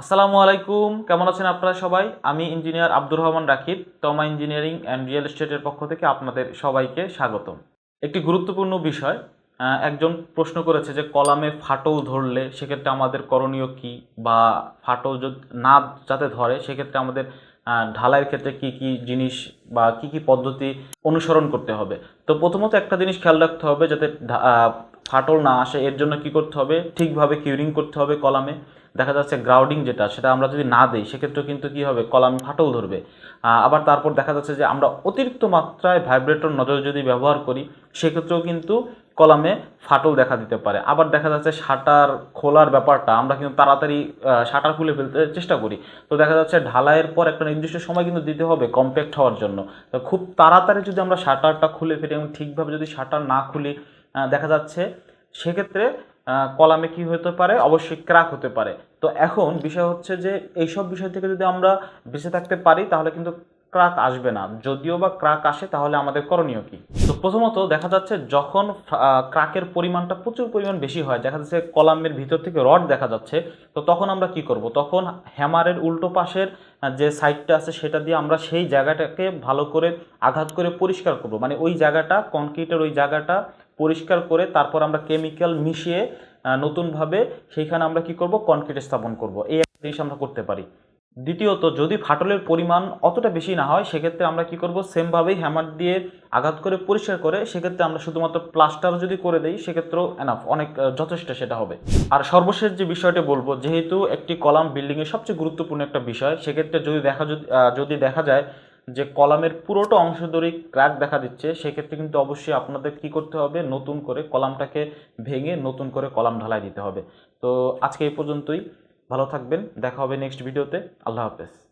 আসসালামু আলাইকুম, কেমন আছেন আপনারা সবাই? আমি ইঞ্জিনিয়ার আব্দুর রহমান রাকিব, তমা ইঞ্জিনিয়ারিং অ্যান্ড রিয়েল এস্টেটের পক্ষ থেকে আপনাদের সবাইকে স্বাগতম। একটি গুরুত্বপূর্ণ বিষয় একজন প্রশ্ন করেছে যে কলামে ফাটল ধরলে সেক্ষেত্রে আমাদের করণীয় কি? বা ফাটল যদি না যাতে ধরে, সেক্ষেত্রে আমাদের ঢালাইয়ের ক্ষেত্রে কি কি জিনিস বা কি কি পদ্ধতি অনুসরণ করতে হবে? তো প্রথমত একটা জিনিস খেয়াল রাখতে হবে যাতে ফাটল না আসে, এর জন্য কি করতে হবে? ঠিকভাবে কিউরিং করতে হবে কলামে। দেখা যাচ্ছে গ্রাউডিং যেটা, সেটা আমরা যদি না দিই সেক্ষেত্রে কিন্তু কি হবে? কলামে ফাটল ধরবে। আবার তারপর দেখা যাচ্ছে যে আমরা অতিরিক্ত মাত্রায় ভাইব্রেটর নজর যদি ব্যবহার করি, সেক্ষেত্রেও কিন্তু কলামে ফাটল দেখা দিতে পারে। আবার দেখা যাচ্ছে শাটার খোলার ব্যাপারটা, আমরা কিন্তু তাড়াতাড়ি শাটার খুলে ফেলতে চেষ্টা করি। তো দেখা যাচ্ছে ঢালাইয়ের পর একটা নির্দিষ্ট সময় কিন্তু দিতে হবে কম্প্যাক্ট হওয়ার জন্য। তো খুব তাড়াতাড়ি যদি আমরা শাটারটা খুলে ফেলি এবং ঠিকভাবে যদি শাটার না খুলি দেখা যাচ্ছে। সেক্ষেত্রে কলামে কি হতে পারে? অবশ্যই ক্র্যাক হতে পারে। তো এখন বিষয় হচ্ছে যে, এইসব বিষয় থেকে যদি আমরা বেঁচে থাকতে পারি, তাহলে কিন্তু ক্রাক আসবে না। যদিও বা ক্রাক আসে, তাহলে আমাদের করণীয় কি? তো প্রথমত দেখা যাচ্ছে, যখন ক্রাকের পরিমাণটা প্রচুর পরিমাণ বেশি হয়, দেখা যাচ্ছে কলামের ভিতর থেকে রড দেখা যাচ্ছে, তো তখন আমরা কি করব? তখন হ্যামারের উল্টো পাশের যে সাইডটা আছে, সেটা দিয়ে আমরা সেই জায়গাটাকে ভালো করে আঘাত করে পরিষ্কার করব। মানে ওই জায়গাটা কনক্রিটের ওই জায়গাটা পরিষ্কার করে তারপর আমরা কেমিক্যাল মিশিয়ে নতুনভাবে সেইখানে আমরা কি করব? কনক্রিট স্থাপন করব। এই একটা জিনিস আমরা করতে পারি। দ্বিতীয়ত, যদি ফাটলের পরিমাণ অতটা বেশি না হয়, সেক্ষেত্রে আমরা কি করব? সেমভাবেই হ্যামার দিয়ে আঘাত করে, পরিষ্কার করে, সেক্ষেত্রে আমরা শুধুমাত্র প্লাস্টার যদি করে দেই, সেক্ষেত্রেও এনাফ অনেক যথেষ্ট সেটা হবে। আর সর্বশেষ যে বিষয়টি বলব, যেহেতু একটি কলাম বিল্ডিংয়ের সবচেয়ে গুরুত্বপূর্ণ একটা বিষয়, সেক্ষেত্রে যদি দেখা যদি দেখা যায় যে কলামের পুরোটা অংশ ধরে ক্র্যাক দেখা দিচ্ছে, সেক্ষেত্রে কিন্তু অবশ্যই আপনাদের কি করতে হবে? নতুন করে কলামটাকে ভেঙে নতুন করে কলাম ঢালাই দিতে হবে। তো আজকে এই পর্যন্তই। ভালো থাকবেন। দেখা হবে নেক্সট ভিডিওতে আল্লাহ হাফেজ।